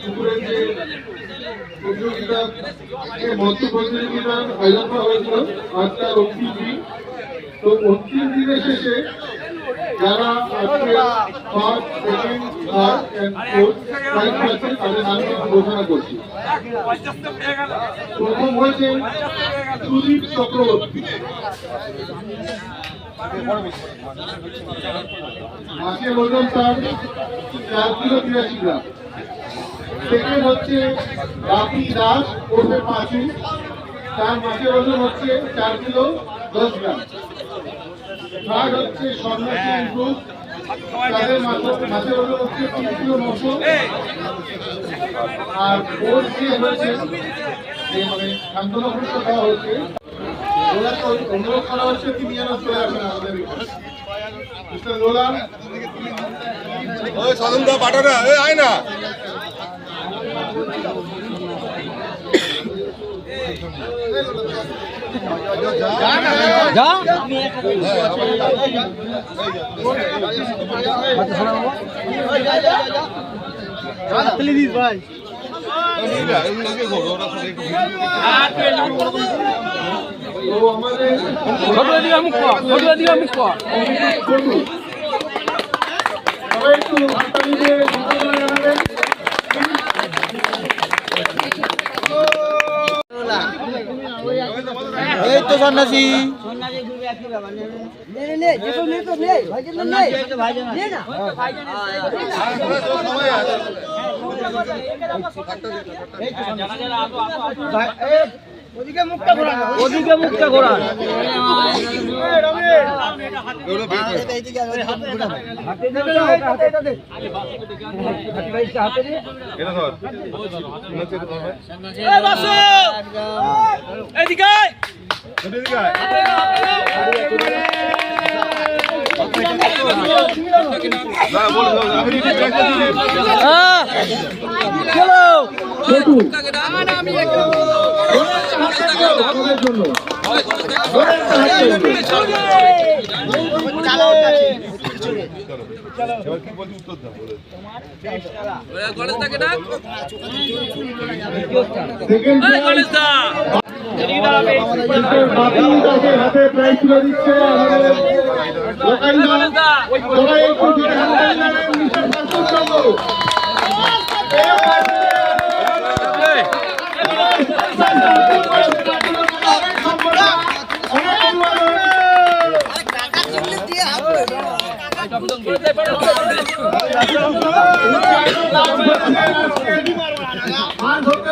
দুপুরে যে প্রতিযোগিতা যে মঞ্চ প্রতিযোগিতার আয়োজন করা হয়েছিল আজ তো অন্তিম দিনের শেষে যারা আজকে ফার্স্ট সেকেন্ড থার্ড অ্যান্ড ঘোষণা করছি প্রথম হয়েছে সুদীপ চক্রবর্তী মাসের ওজন তার চার কিলো তিরাশি গ্রাম সেকেন্ড হচ্ছে রাফি দাস ওরফে পাঁচু তার মাসের ওজন হচ্ছে চার কিলো দশ গ্রাম। থার্ড হচ্ছে সন্ন্যাসী গ্রুপ তাদের মাসে- মাসের ওজন হচ্ছে তিন কিলো আর ফোর্থ যে হয়েছে যে মানে হচ্ছে তিনি যেন চলে আসেন আমাদের মিস্টার নোলান ওই সাধন দা পাঠা এই আয় না। জানাবেন। এই তো সন্ন্যাসী। ওদিকে মুখটা ঘোরান। এটা ধর। ভাই। এদিকে দাও, আমি নিজে track এ দিচ্ছি। ছোটু। আপনাদের জন্য। ধরে একটা হাততালি। এবার কি বলছি উত্তর দাও বলে। সেকেন্ড বাপি দাসের হাতে প্রাইজ তুলে দিচ্ছে আমাদের লোকাল দল। সবাই একটু দিকে হাততালি জানান, মিস্টার শান্তনু চন্দ্র। মাছ ধরতে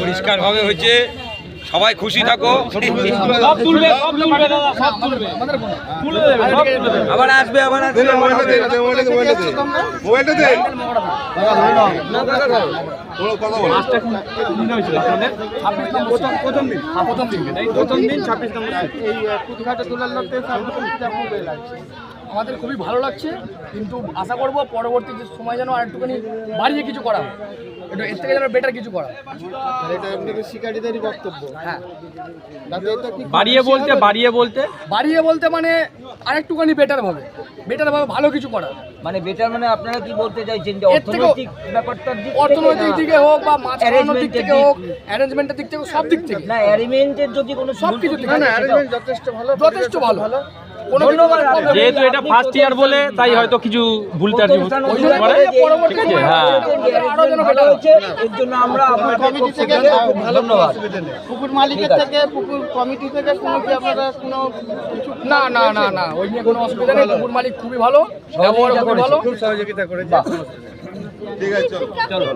পরিষ্কার ভাবে হয়েছে। সবাই খুশি থাকো। আবার আসবে আবার দে না, মোবাইলটা দে, দে, মোবাইলটা দে, মোবাইলটা দে। মোবাইলটা দে। কোনো কথা বলো। আমাদের খুবই ভালো লাগছে কিন্তু আশা করব পরবর্তী যে সময় যেন আর একটুখানি বাড়িয়ে কিছু করা হয় একটু এর থেকে যেন বেটার কিছু করা এটা শিকারীদেরই বক্তব্য? হ্যাঁ। বাড়িয়ে বলতে বাড়িয়ে বলতে? বাড়িয়ে বলতে মানে আরেকটুখানি বেটার ভাবে। বেটার ভাবে ভালো কিছু করা। মানে বেটার মানে আপনারা কি বলতে চাইছেন যে অর্থনৈতিক ব্যাপারটা দিক অর্থনৈতিক দিকে হোক বা মাছ দিক থেকে হোক অ্যারেঞ্জমেন্টের দিক থেকে সব দিক থেকে। না অ্যারেঞ্জমেন্টের যদি কোনো সব কিছু না অ্যারেঞ্জমেন্ট যথেষ্ট ভালো যথেষ্ট ভালো। যেহেতু এটা ফার্স্ট ইয়ার বলে তাই হয়তো কিছু ভুল আছে, হ্যাঁ। হয়। এর জন্য আমরা কমিটি থেকে ধন্যবাদ। পুকুর মালিকের থেকে পুকুর কমিটি থেকে কোনো কি আপনারা কোনো না না না না ওই নিয়ে কোনো অসুবিধা নেই। কুকুর মালিক খুবই ভালো ব্যবহার খুবই ভালো। সহযোগিতা করে ঠিক আছে চলো। চলো।